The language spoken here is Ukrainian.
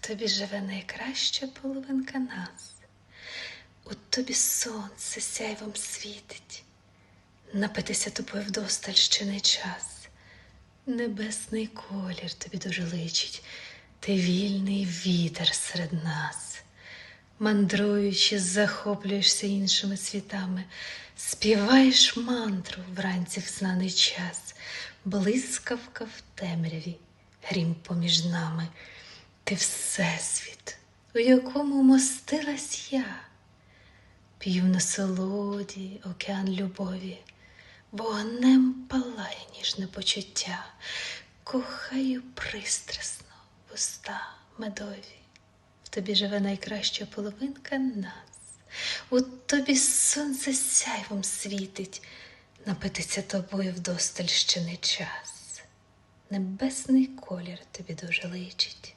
тобі живе найкраща половинка нас. У тобі сонце сяйвом світить, напитися тобою вдосталь ще не час. Небесний колір тобі дуже личить, ти вільний вітер серед нас. Мандруючи, захоплюєшся іншими світами, співаєш мантру вранці в знаний час, блискавка в темряві, грім поміж нами, ти всесвіт, у якому мостилась я, п'ю в насолоді океан любові, вогнем палає ніжне почуття, кохаю пристрасно вуста медові. В тобі живе найкраща половинка нас. У тобі сонце сяйвом світить, напитися тобою вдосталь ще не час. Небесний колір тобі дуже личить.